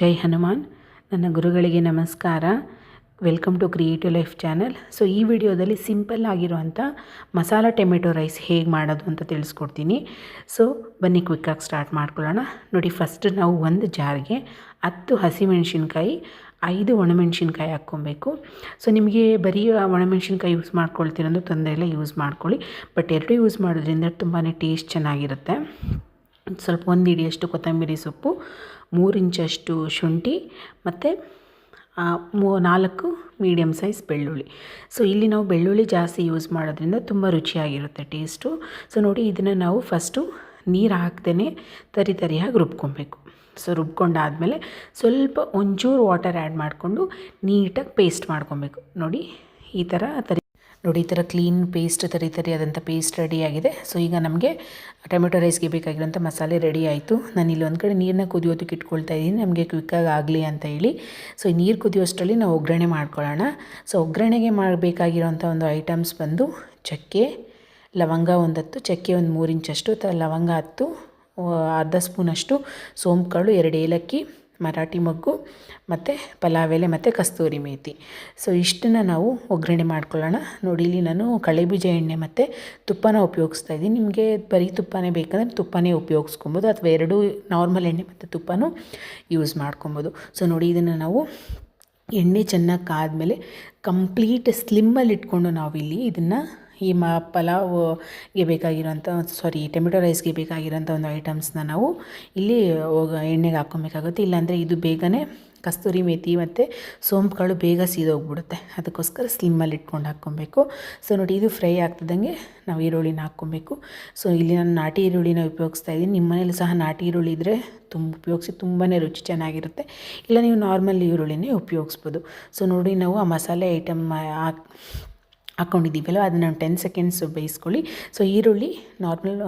ಜೈ ಹನುಮಾನ್. ನನ್ನ ಗುರುಗಳಿಗೆ ನಮಸ್ಕಾರ. Welcome to creative life channel so ಈ ವಿಡಿಯೋದಲ್ಲಿ ಸಿಂಪಲ್ ಆಗಿರುವಂಥ ಮಸಾಲ ಟೊಮೆಟೊ ರೈಸ್ ಹೇಗೆ ಮಾಡೋದು ಅಂತ ತಿಳಿಸ್ಕೊಡ್ತೀನಿ. ಸೊ ಬನ್ನಿ ಕ್ವಿಕ್ಕಾಗಿ ಸ್ಟಾರ್ಟ್ ಮಾಡ್ಕೊಳ್ಳೋಣ. ನೋಡಿ ಫಸ್ಟ್ ನಾವು ಒಂದು ಜಾರ್ಗೆ ಹತ್ತು ಹಸಿಮೆಣಸಿನ್ಕಾಯಿ, ಐದು ಒಣಮೆಣ್ಸಿನ್ಕಾಯಿ ಹಾಕ್ಕೊಬೇಕು. ಸೊ ನಿಮಗೆ ಬರೀ ಒಣಮೆಣ್ಸಿನ್ಕಾಯಿ ಯೂಸ್ ಮಾಡ್ಕೊಳ್ತೀರಂದ್ರೆ ತೊಂದರೆ ಇಲ್ಲ ಯೂಸ್ ಮಾಡ್ಕೊಳ್ಳಿ. ಬಟ್ ಎರಡೂ ಯೂಸ್ ಮಾಡೋದ್ರಿಂದ ತುಂಬಾ ಟೇಸ್ಟ್ ಚೆನ್ನಾಗಿರುತ್ತೆ. ಸ್ವಲ್ಪ ಒಂದು ಹಿಡಿಯಷ್ಟು ಕೊತ್ತಂಬರಿ ಸೊಪ್ಪು, ಮೂರು ಇಂಚಷ್ಟು ಶುಂಠಿ ಮತ್ತು ಮೂ, ನಾಲ್ಕು ಮೀಡಿಯಮ್ ಸೈಜ್ ಬೆಳ್ಳುಳ್ಳಿ. ಸೊ ಇಲ್ಲಿ ನಾವು ಬೆಳ್ಳುಳ್ಳಿ ಜಾಸ್ತಿ ಯೂಸ್ ಮಾಡೋದ್ರಿಂದ ತುಂಬ ರುಚಿಯಾಗಿರುತ್ತೆ ಟೇಸ್ಟು ಸೊ ನೋಡಿ ಇದನ್ನು ನಾವು ಫಸ್ಟು ನೀರು ಹಾಕ್ದೇ ತರಿ ತರಿಯಾಗಿ ರುಬ್ಕೊಬೇಕು. ಸೊ ರುಬ್ಕೊಂಡಾದಮೇಲೆ ಸ್ವಲ್ಪ ಒಂಚೂರು ವಾಟರ್ ಆ್ಯಡ್ ಮಾಡಿಕೊಂಡು ನೀಟಾಗಿ ಪೇಸ್ಟ್ ಮಾಡ್ಕೊಬೇಕು. ನೋಡಿ, ಈ ಥರ ತರಿ ನೋಡಿ, ಈ ಥರ ಕ್ಲೀನ್ ಪೇಸ್ಟ್ ತರಿ ಆದಂಥ ಪೇಸ್ಟ್ ರೆಡಿಯಾಗಿದೆ ಸೊ ಈಗ ನಮಗೆ ಟೊಮೆಟೊ ರೈಸ್ಗೆ ಬೇಕಾಗಿರೋಂಥ ಮಸಾಲೆ ರೆಡಿ ಆಯಿತು. ನಾನು ಇಲ್ಲಿ ಒಂದು ಕಡೆ ನೀರನ್ನ ಕುದಿಯೋದಕ್ಕೆ ಇಟ್ಕೊಳ್ತಾ ಇದ್ದೀನಿ ನಮಗೆ ಕ್ವಿಕ್ಕಾಗಿ ಆಗಲಿ ಅಂತ ಹೇಳಿ. ಸೊ ಈ ನೀರು ಕುದಿಯೋಷ್ಟರಲ್ಲಿ ನಾವು ಒಗ್ಗರಣೆ ಮಾಡ್ಕೊಳ್ಳೋಣ. ಸೊ ಒಗ್ಗರಣೆಗೆ ಮಾಡಬೇಕಾಗಿರೋಂಥ ಒಂದು ಐಟಮ್ಸ್ ಬಂದು ಚಕ್ಕೆ, ಲವಂಗ ಒಂದತ್ತು, ಚಕ್ಕೆ ಒಂದು ಮೂರು ಇಂಚಷ್ಟು ತ, ಲವಂಗ ಹತ್ತು, ಅರ್ಧ ಸ್ಪೂನಷ್ಟು ಸೋಂಪುಗಳು ಎರಡು ಏಲಕ್ಕಿ ಮರಾಠಿ ಮೊಗ್ಗು ಮತ್ತು ಪಲಾವ್ ಎಲೆ ಮತ್ತು ಕಸ್ತೂರಿ ಮೇಥಿ ಸೊ ಇಷ್ಟನ್ನು ನಾವು ಒಗ್ಗರಣೆ ಮಾಡ್ಕೊಳ್ಳೋಣ. ನೋಡಿ, ಇಲ್ಲಿ ನಾನು ಕಳೆಬೀಜ ಎಣ್ಣೆ ಮತ್ತು ತುಪ್ಪನ ಉಪಯೋಗಿಸ್ತಾ ಇದ್ದೀನಿ. ನಿಮಗೆ ಬರೀ ತುಪ್ಪನೇ ಬೇಕಂದರೆ ತುಪ್ಪನೇ ಉಪಯೋಗಿಸ್ಕೊಬೋದು. ಅಥವಾ ಎರಡೂ ನಾರ್ಮಲ್ ಎಣ್ಣೆ ಮತ್ತು ತುಪ್ಪನೂ ಯೂಸ್ ಮಾಡ್ಕೊಬೋದು. ಸೊ ನೋಡಿ, ಇದನ್ನು ನಾವು ಎಣ್ಣೆ ಚೆನ್ನಾಗಿ ಕಾದ್ಮೇಲೆ ಕಂಪ್ಲೀಟ್ ಸ್ಲಿಮ್ಮಲ್ಲಿ ಇಟ್ಕೊಂಡು ನಾವಿಲ್ಲಿ ಇದನ್ನು ಈ ಮ ಪಲಾವ್ಗೆ ಬೇಕಾಗಿರೋಂಥ ಸಾರಿ ಟೊಮೆಟೊ ರೈಸ್ಗೆ ಬೇಕಾಗಿರೋಂಥ ಒಂದು ಐಟಮ್ಸ್ನ ನಾವು ಇಲ್ಲಿ ಎಣ್ಣೆಗೆ ಹಾಕ್ಕೊಬೇಕಾಗುತ್ತೆ. ಇಲ್ಲಾಂದರೆ ಇದು ಬೇಗನೆ ಕಸ್ತೂರಿ ಮೇಥಿ ಮತ್ತು ಸೋಂಪುಗಳು ಬೇಗ ಸೀದೋಗ್ಬಿಡುತ್ತೆ. ಅದಕ್ಕೋಸ್ಕರ ಸ್ಲಿಮ್ಮಲ್ಲಿ ಇಟ್ಕೊಂಡು ಹಾಕ್ಕೊಬೇಕು. ಸೊ ನೋಡಿ, ಇದು ಫ್ರೈ ಆಗ್ತದಂಗೆ ನಾವು ಈರುಳ್ಳಿನ ಹಾಕ್ಕೊಬೇಕು. ಸೊ ಇಲ್ಲಿ ನಾನು ನಾಟಿ ಈರುಳ್ಳಿನ ಉಪಯೋಗಿಸ್ತಾ ಇದ್ದೀನಿ. ನಿಮ್ಮ ಮನೇಲಿ ಸಹ ನಾಟಿ ಈರುಳ್ಳಿ ಇದ್ದರೆ ತುಂಬ, ಉಪಯೋಗಿಸಿ ತುಂಬಾ ರುಚಿ ಚೆನ್ನಾಗಿರುತ್ತೆ. ಇಲ್ಲ, ನೀವು ನಾರ್ಮಲ್ ಈರುಳ್ಳಿನೇ ಉಪಯೋಗಿಸ್ಬೋದು. ಸೊ ನೋಡಿ, ನಾವು ಆ ಮಸಾಲೆ ಐಟಮ್ ಹಾಕಿ ಹಾಕ್ಕೊಂಡಿದ್ದೀವಲ್ಲ ಅದನ್ನು ಟೆನ್ ಸೆಕೆಂಡ್ಸ್ ಬೇಯಿಸ್ಕೊಳ್ಳಿ. ಸೊ ಈರುಳ್ಳಿ ನಾರ್ಮಲ್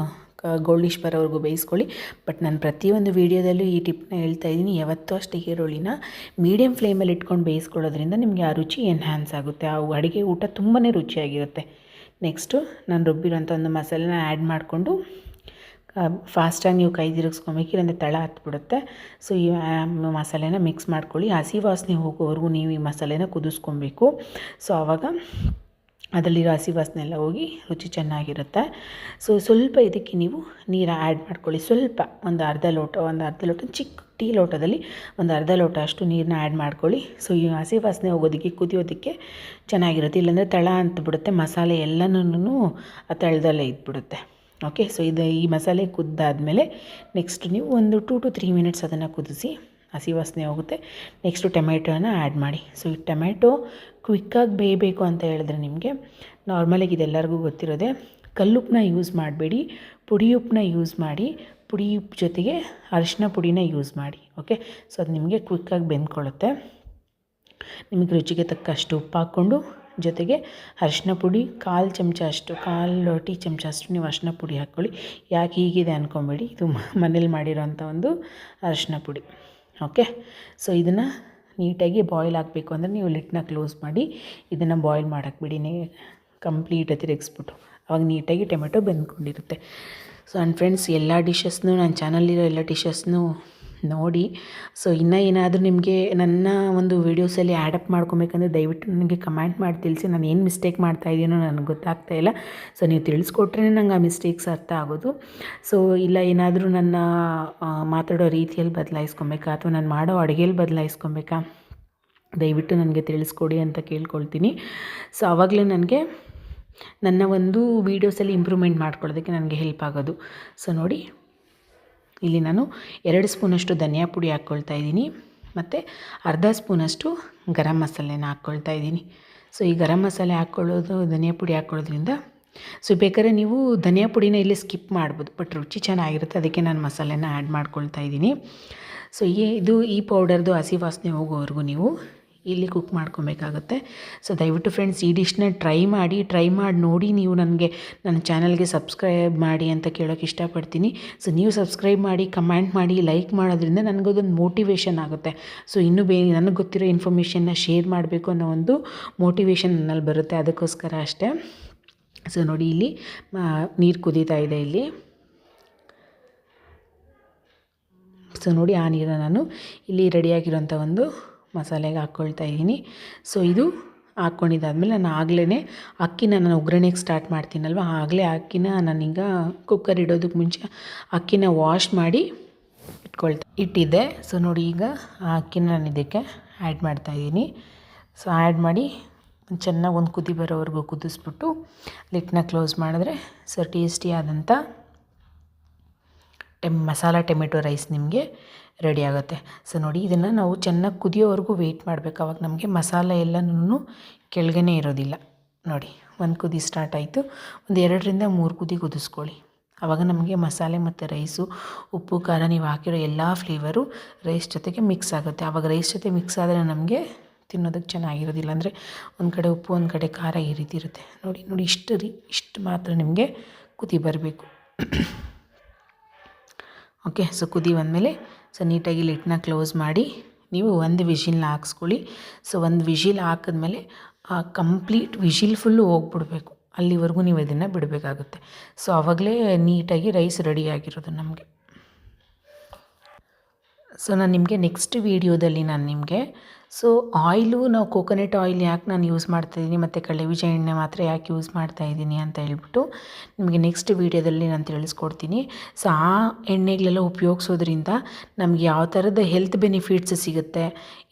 ಗೋಲ್ಡಿಶ್ ಬರೋವರೆಗೂ ಬೇಯಿಸ್ಕೊಳ್ಳಿ. ಬಟ್ ನಾನು ಪ್ರತಿಯೊಂದು ವೀಡಿಯೋದಲ್ಲೂ ಈ ಟಿಪ್ನ ಹೇಳ್ತಾ ಇದ್ದೀನಿ. ಯಾವತ್ತೂ ಅಷ್ಟೇ ಈರುಳ್ಳಿನ ಮೀಡಿಯಮ್ ಫ್ಲೇಮಲ್ಲಿ ಇಟ್ಕೊಂಡು ಬೇಯಿಸ್ಕೊಳ್ಳೋದ್ರಿಂದ ನಿಮಗೆ ಆ ರುಚಿ ಎನ್ಹ್ಯಾನ್ಸ್ ಆಗುತ್ತೆ. ಆ ಅಡುಗೆ ಊಟ ತುಂಬಾ ರುಚಿಯಾಗಿರುತ್ತೆ. ನೆಕ್ಸ್ಟು ನಾನು ರುಬ್ಬಿರೋಂಥ ಒಂದು ಮಸಾಲೆನ ಆ್ಯಡ್ ಮಾಡಿಕೊಂಡು ಫಾಸ್ಟಾಗಿ ನೀವು ಕೈ ತಿರುಗಿಸ್ಕೊಬೇಕು, ಇಲ್ಲಾಂದರೆ ತಳ ಹತ್ಬಿಡುತ್ತೆ. ಸೊ ಈ ಮಸಾಲೆನ ಮಿಕ್ಸ್ ಮಾಡ್ಕೊಳ್ಳಿ. ಹಸಿ ವಾಸನೆ ಹೋಗೋವರೆಗೂ ನೀವು ಈ ಮಸಾಲೆನ ಕುದಿಸ್ಕೊಬೇಕು. ಸೊ ಆವಾಗ ಅದರಲ್ಲಿರೋ ಹಸಿ ವಾಸನೆ ಎಲ್ಲ ಹೋಗಿ ರುಚಿ ಚೆನ್ನಾಗಿರುತ್ತೆ. ಸೊ ಸ್ವಲ್ಪ ಇದಕ್ಕೆ ನೀವು ನೀರು ಆ್ಯಡ್ ಮಾಡ್ಕೊಳ್ಳಿ. ಸ್ವಲ್ಪ ಒಂದು ಅರ್ಧ ಲೋಟ, ಒಂದು ಅರ್ಧ ಲೋಟ ಚಿಕ್ಕ ಟೀ ಲೋಟದಲ್ಲಿ ಒಂದು ಅರ್ಧ ಲೋಟ ಅಷ್ಟು ನೀರನ್ನ ಆ್ಯಡ್ ಮಾಡ್ಕೊಳ್ಳಿ. ಸೊ ಈ ಹಸಿ ವಾಸನೆ ಹೋಗೋದಕ್ಕೆ, ಕುದಿಯೋದಕ್ಕೆ ಚೆನ್ನಾಗಿರುತ್ತೆ. ಇಲ್ಲಾಂದರೆ ತಳ ಅಂತ ಬಿಡುತ್ತೆ. ಮಸಾಲೆ ಎಲ್ಲನೂ ಆ ತಳದಲ್ಲೇ ಇದ್ಬಿಡುತ್ತೆ. ಓಕೆ ಸೊ ಇದು ಈ ಮಸಾಲೆ ಕುದ್ದಾದಮೇಲೆ ನೆಕ್ಸ್ಟ್ ನೀವು ಒಂದು ಟೂ ಟು ತ್ರೀ ಮಿನಿಟ್ಸ್ ಅದನ್ನು ಕುದಿಸಿ ಹಸಿ ವಾಸನೆ ಹೋಗುತ್ತೆ. ನೆಕ್ಸ್ಟು ಟೊಮೆಟೊನ ಆ್ಯಡ್ ಮಾಡಿ. ಸೊ ಈ ಟೊಮೆಟೊ ಕ್ವಿಕ್ಕಾಗಿ ಬೇಯಬೇಕು ಅಂತ ಹೇಳಿದ್ರೆ ನಿಮಗೆ ನಾರ್ಮಲಾಗಿ ಇದೆಲ್ಲರಿಗೂ ಗೊತ್ತಿರೋದೆ ಕಲ್ಲುಪ್ಪನ್ನ ಯೂಸ್ ಮಾಡಬೇಡಿ, ಪುಡಿ ಉಪ್ಪನ್ನ ಯೂಸ್ ಮಾಡಿ, ಪುಡಿ ಉಪ್ಪು ಜೊತೆಗೆ ಅರಿಶಿನ ಪುಡಿನ ಯೂಸ್ ಮಾಡಿ ಓಕೆ ಸೊ ಅದು ನಿಮಗೆ ಕ್ವಿಕ್ಕಾಗಿ ಬೆಂದ್ಕೊಳ್ಳುತ್ತೆ. ನಿಮಗೆ ರುಚಿಗೆ ತಕ್ಕಷ್ಟು ಉಪ್ಪು ಹಾಕ್ಕೊಂಡು, ಜೊತೆಗೆ ಅರಿಶಿನ ಪುಡಿ, ಕಾಲು ಚಮಚ ಅಷ್ಟು, ಕಾಲು ಟೀ ಚಮಚ ಅಷ್ಟು ನೀವು ಅರಿಶಿನ ಪುಡಿ ಹಾಕ್ಕೊಳ್ಳಿ. ಯಾಕೆ ಹೀಗಿದೆ ಅಂದ್ಕೊಬೇಡಿ ಇದು ಮನೇಲಿ ಮಾಡಿರೋಂಥ ಒಂದು ಅರಿಶಿನ ಪುಡಿ. ಓಕೆ ಸೊ ಇದನ್ನು ನೀಟಾಗಿ ಬಾಯ್ಲ್ ಆಗಬೇಕು ಅಂದರೆ ನೀವು ಲಿಟ್ನ ಕ್ಲೋಸ್ ಮಾಡಿ ಇದನ್ನು ಬಾಯ್ಲ್ ಮಾಡೋಕ್ಕೆ ಬಿಡಿ. ಕಂಪ್ಲೀಟ್ ತಿರುಗಿಸ್ಬಿಟ್ಟು. ಅವಾಗ ನೀಟಾಗಿ ಟೊಮೆಟೊ ಬೆಂದ್ಕೊಂಡಿರುತ್ತೆ. ಸೊ ನನ್ನ ಫ್ರೆಂಡ್ಸ್ ಎಲ್ಲ ಡಿಶಸ್ನು ನನ್ನ ಚಾನಲ್ಲಿರೋ ಎಲ್ಲ ಡಿಶಸ್ನು ನೋಡಿ. ಸೊ ಇನ್ನೂ ಏನಾದರೂ ನಿಮಗೆ ನನ್ನ ಒಂದು ವೀಡಿಯೋಸಲ್ಲಿ ಆ್ಯಡಪ್ ಮಾಡ್ಕೊಬೇಕಂದ್ರೆ ದಯವಿಟ್ಟು ನನಗೆ ಕಮೆಂಟ್ ಮಾಡಿ ತಿಳಿಸಿ. ನಾನು ಏನು ಮಿಸ್ಟೇಕ್ ಮಾಡ್ತಾಯಿದ್ದೀನೋ ನನಗೆ ಗೊತ್ತಾಗ್ತಾ ಇಲ್ಲ. ಸೊ ನೀವು ತಿಳಿಸ್ಕೊಟ್ರೇ ನಂಗೆ ಆ ಮಿಸ್ಟೇಕ್ಸ್ ಅರ್ಥ ಆಗೋದು. ಸೊ ಇಲ್ಲ ಏನಾದರೂ ನನ್ನ ಮಾತಾಡೋ ರೀತಿಯಲ್ಲಿ ಬದಲಾಯಿಸ್ಕೊಬೇಕಾ? ಅಥವಾ ನಾನು ಮಾಡೋ ಅಡುಗೆಯಲ್ಲಿ ಬದಲಾಯಿಸ್ಕೊಬೇಕಾ? ದಯವಿಟ್ಟು ನನಗೆ ತಿಳಿಸ್ಕೊಡಿ ಅಂತ ಕೇಳ್ಕೊಳ್ತೀನಿ. ಸೊ ಆವಾಗಲೇ ನನಗೆ ನನ್ನ ಒಂದು ವೀಡಿಯೋಸಲ್ಲಿ ಇಂಪ್ರೂವ್ಮೆಂಟ್ ಮಾಡ್ಕೊಳ್ಳೋದಕ್ಕೆ ನನಗೆ ಹೆಲ್ಪ್ ಆಗೋದು. ಸೊ ನೋಡಿ. ಇಲ್ಲಿ ನಾನು ಎರಡು ಸ್ಪೂನಷ್ಟು ಧನಿಯಾ ಪುಡಿ ಹಾಕ್ಕೊಳ್ತಾ ಇದ್ದೀನಿ ಮತ್ತು ಅರ್ಧ ಸ್ಪೂನಷ್ಟು ಗರಂ ಮಸಾಲೆನ ಹಾಕ್ಕೊಳ್ತಾ ಇದ್ದೀನಿ. ಸೊ ಈ ಗರಂ ಮಸಾಲೆ ಹಾಕ್ಕೊಳ್ಳೋದು, ಧನಿಯಾ ಪುಡಿ ಹಾಕ್ಕೊಳ್ಳೋದ್ರಿಂದ ಸೊ ಬೇಕಾದ್ರೆ ನೀವು ಧನಿಯಾ ಪುಡಿನ ಇಲ್ಲಿ ಸ್ಕಿಪ್ ಮಾಡ್ಬೋದು, ಬಟ್ ರುಚಿ ಚೆನ್ನಾಗಿರುತ್ತೆ, ಅದಕ್ಕೆ ನಾನು ಮಸಾಲೆನ ಆ್ಯಡ್ ಮಾಡ್ಕೊಳ್ತಾ ಇದ್ದೀನಿ. ಸೊ ಈ ಇದು ಈ ಪೌಡರ್ದು ಹಸಿ ವಾಸನೆ ಹೋಗೋವರೆಗೂ ನೀವು ಇಲ್ಲಿ ಕುಕ್ ಮಾಡ್ಕೊಬೇಕಾಗುತ್ತೆ. ಸೊ ದಯವಿಟ್ಟು ಫ್ರೆಂಡ್ಸ್ ಈ ಡಿಶ್ನ ಟ್ರೈ ಮಾಡಿ ಟ್ರೈ ಮಾಡಿ ನೋಡಿ ನೀವು ನನಗೆ, ನನ್ನ ಚಾನಲ್ಗೆ ಸಬ್ಸ್ಕ್ರೈಬ್ ಮಾಡಿ ಅಂತ ಕೇಳೋಕ್ಕೆ ಇಷ್ಟಪಡ್ತೀನಿ. ಸೊ ನೀವು ಸಬ್ಸ್ಕ್ರೈಬ್ ಮಾಡಿ ಕಮೆಂಟ್ ಮಾಡಿ ಲೈಕ್ ಮಾಡೋದ್ರಿಂದ ನನಗದೊಂದು ಮೋಟಿವೇಶನ್ ಆಗುತ್ತೆ. ಸೊ ಇನ್ನೂ ಬೇ, ನನಗೆ ಗೊತ್ತಿರೋ ಇನ್ಫಾರ್ಮೇಷನ್ನ ಶೇರ್ ಮಾಡಬೇಕು ಅನ್ನೋ ಒಂದು ಮೋಟಿವೇಶನ್ ನನ್ನಲ್ಲಿ ಬರುತ್ತೆ. ಅದಕ್ಕೋಸ್ಕರ ಅಷ್ಟೇ. ಸೊ ನೋಡಿ ಇಲ್ಲಿ ನೀರು ಕುದೀತಾ ಇದೆ ಇಲ್ಲಿ. ಸೊ ನೋಡಿ ಆ ನೀರನ್ನು ನಾನು ಇಲ್ಲಿ ರೆಡಿಯಾಗಿರೋಂಥ ಒಂದು ಮಸಾಲೆಗೆ ಹಾಕ್ಕೊಳ್ತಾ ಇದ್ದೀನಿ. ಸೊ ಇದು ಹಾಕ್ಕೊಂಡಿದ್ದಾದ್ಮೇಲೆ ನಾನು ಆಗಲೇ ಅಕ್ಕಿನ ನಾನು ಒಗ್ಗರಣೆಗೆ ಸ್ಟಾರ್ಟ್ ಮಾಡ್ತೀನಲ್ವ, ಆಗಲೇ ಅಕ್ಕಿನ ನಾನೀಗ ಕುಕ್ಕರ್ ಇಡೋದಕ್ಕೆ ಮುಂಚೆ ಅಕ್ಕಿನ ವಾಶ್ ಮಾಡಿ ಇಟ್ಕೊಳ್ತಾ ಇಟ್ಟಿದ್ದೆ. ಸೊ ನೋಡಿ ಈಗ ಆ ಅಕ್ಕಿನ ನಾನು ಇದಕ್ಕೆ ಆ್ಯಡ್ ಮಾಡ್ತಾಯಿದ್ದೀನಿ ಸೊ ಆ್ಯಡ್ ಮಾಡಿ ಚೆನ್ನಾಗಿ ಒಂದು ಕುದಿ ಬರೋವರೆಗೂ ಕುದಿಸ್ಬಿಟ್ಟು ಲಿಟ್ನ ಕ್ಲೋಸ್ ಮಾಡಿದ್ರೆ ಸೊ ಟೇಸ್ಟಿ ಆದಂಥ ಟೆಮ್ ಮಸಾಲ, ಟೊಮೆಟೊ, ರೈಸ್ ನಿಮಗೆ ರೆಡಿ ಆಗುತ್ತೆ. ಸೊ ನೋಡಿ, ಇದನ್ನು ನಾವು ಚೆನ್ನಾಗಿ ಕುದಿಯೋವರೆಗೂ ವೆಯ್ಟ್ ಮಾಡಬೇಕು. ಅವಾಗ ನಮಗೆ ಮಸಾಲ ಎಲ್ಲನೂ ಕೆಳಗೇ ಇರೋದಿಲ್ಲ. ನೋಡಿ, ಒಂದು ಕುದಿ ಸ್ಟಾರ್ಟ್ ಆಯಿತು. ಒಂದು ಎರಡರಿಂದ ಮೂರು ಕುದಿ ಕುದಿಸ್ಕೊಳ್ಳಿ. ಆವಾಗ ನಮಗೆ ಮಸಾಲೆ ಮತ್ತು ರೈಸು, ಉಪ್ಪು, ಖಾರ ನೀವು ಹಾಕಿರೋ ಎಲ್ಲ ಫ್ಲೇವರು ರೈಸ್ ಜೊತೆಗೆ ಮಿಕ್ಸ್ ಆಗುತ್ತೆ. ಆವಾಗ ರೈಸ್ ಜೊತೆ ಮಿಕ್ಸ್ ಆದರೆ ನಮಗೆ ತಿನ್ನೋದಕ್ಕೆ ಚೆನ್ನಾಗಿರೋದಿಲ್ಲ. ಅಂದರೆ ಒಂದು ಕಡೆ ಉಪ್ಪು, ಒಂದು ಕಡೆ ಖಾರ ಈ ರೀತಿ ಇರುತ್ತೆ. ನೋಡಿ ನೋಡಿ, ಇಷ್ಟು ರೀ, ಇಷ್ಟು ಮಾತ್ರ ನಿಮಗೆ ಕುದಿ ಬರಬೇಕು. ಓಕೆ, ಸೊ ಕುದಿ ಬಂದಮೇಲೆ, ಸೊ ನೀಟಾಗಿ ಲಿಟ್ನ ಕ್ಲೋಸ್ ಮಾಡಿ, ನೀವು ಒಂದು ವಿಷಿಲ್ನ ಹಾಕ್ಸ್ಕೊಳ್ಳಿ. ಸೊ ಒಂದು ವಿಷಿಲ್ ಹಾಕಿದ್ಮೇಲೆ, ಆ ಕಂಪ್ಲೀಟ್ ವಿಷಿಲ್ ಫುಲ್ಲು ಹೋಗ್ಬಿಡ್ಬೇಕು. ಅಲ್ಲಿವರೆಗೂ ನೀವು ಇದನ್ನು ಬಿಡಬೇಕಾಗುತ್ತೆ. ಸೊ ಆವಾಗಲೇ ನೀಟಾಗಿ ರೈಸ್ ರೆಡಿಯಾಗಿರೋದು ನಮಗೆ. ಸೊ ನಾನು ನಿಮಗೆ ನೆಕ್ಸ್ಟ್ ವೀಡಿಯೋದಲ್ಲಿ ನಾನು ನಿಮಗೆ ಸೊ ಆಯಿಲು ನಾವು ಕೋಕೋನಟ್ ಆಯಿಲ್ ಯಾಕೆ ನಾನು ಯೂಸ್ ಮಾಡ್ತಾಯಿದ್ದೀನಿ ಮತ್ತು ಕಡಲೆಬೀಜ ಎಣ್ಣೆ ಮಾತ್ರ ಯಾಕೆ ಯೂಸ್ ಮಾಡ್ತಾ ಇದ್ದೀನಿ ಅಂತ ಹೇಳ್ಬಿಟ್ಟು ನಿಮಗೆ ನೆಕ್ಸ್ಟ್ ವೀಡಿಯೋದಲ್ಲಿ ನಾನು ತಿಳಿಸ್ಕೊಡ್ತೀನಿ. ಸೊ ಆ ಎಣ್ಣೆಗಳೆಲ್ಲ ಉಪಯೋಗಿಸೋದ್ರಿಂದ ನಮಗೆ ಯಾವ ಥರದ ಹೆಲ್ತ್ ಬೆನಿಫಿಟ್ಸ್ ಸಿಗುತ್ತೆ,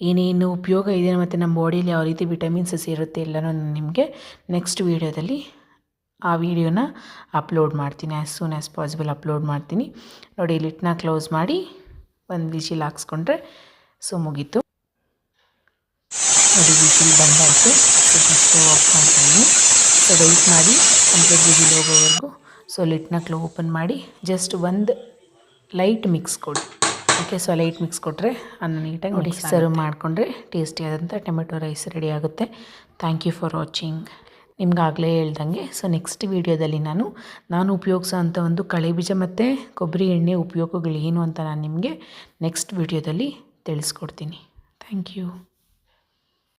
ಏನೇನು ಉಪಯೋಗ ಇದೆ ಮತ್ತು ನಮ್ಮ ಬಾಡಿಯಲ್ಲಿ ಯಾವ ರೀತಿ ವಿಟಮಿನ್ಸ್ ಸೇರುತ್ತೆ ಎಲ್ಲನೂ ನಾನು ನಿಮಗೆ ನೆಕ್ಸ್ಟ್ ವೀಡಿಯೋದಲ್ಲಿ ಆ ವಿಡಿಯೋನ ಅಪ್ಲೋಡ್ ಮಾಡ್ತೀನಿ as soon as possible upload ಮಾಡ್ತೀನಿ. ನೋಡಿ ಲಿಟ್ನ ಕ್ಲೋಸ್ ಮಾಡಿ ಒಂದು ವಿಶಿಲ್ ಹಾಕ್ಸ್ಕೊಂಡ್ರೆ ಸೊ ಮುಗೀತು. ನೋಡಿ ವಿಶಿಲ್ ಬಂದಾಯಿತು ಸೊ ಸ್ಟವ್ ಆಫ್ ಮಾಡ್ತೀನಿ. ಸೊ ವೆಯ್ಟ್ ಮಾಡಿ. ಕಂಪ್ಲೀಟ್ ವಿಶಿಲ್ ಹೋಗೋವರೆಗೂ ಸೊ ಲಿಟ್ನ ಕ್ಲೋ ಓಪನ್ ಮಾಡಿ. ಜಸ್ಟ್ ಒಂದು ಲೈಟ್ ಮಿಕ್ಸ್ ಕೊಡಿ. ಓಕೆ ಸೊ ಲೈಟ್ ಮಿಕ್ಸ್ ಕೊಟ್ಟರೆ ಅನ್ನ ನೀಟಾಗಿ ನೋಡಿ ಸರ್ವ್ ಮಾಡಿಕೊಂಡ್ರೆ ಟೇಸ್ಟಿಯಾದಂಥ ಟೊಮೆಟೊ ರೈಸ್ ರೆಡಿ ಆಗುತ್ತೆ. ಥ್ಯಾಂಕ್ ಯು ಫಾರ್ ವಾಚಿಂಗ್ ನಿಮ್ಗಾಗಲೇ ಹೇಳ್ದಂಗೆ ಸೊ ನೆಕ್ಸ್ಟ್ ವೀಡಿಯೋದಲ್ಲಿ ನಾನು ನಾನು ಉಪಯೋಗಿಸೋ ಅಂಥ ಒಂದು ಕಳೆ ಬೀಜ ಮತ್ತು ಕೊಬ್ಬರಿ ಎಣ್ಣೆ ಉಪಯೋಗಗಳೇನು ಅಂತ ನಾನು ನಿಮಗೆ ನೆಕ್ಸ್ಟ್ ವೀಡಿಯೋದಲ್ಲಿ ತಿಳಿಸ್ಕೊಡ್ತೀನಿ. Thank you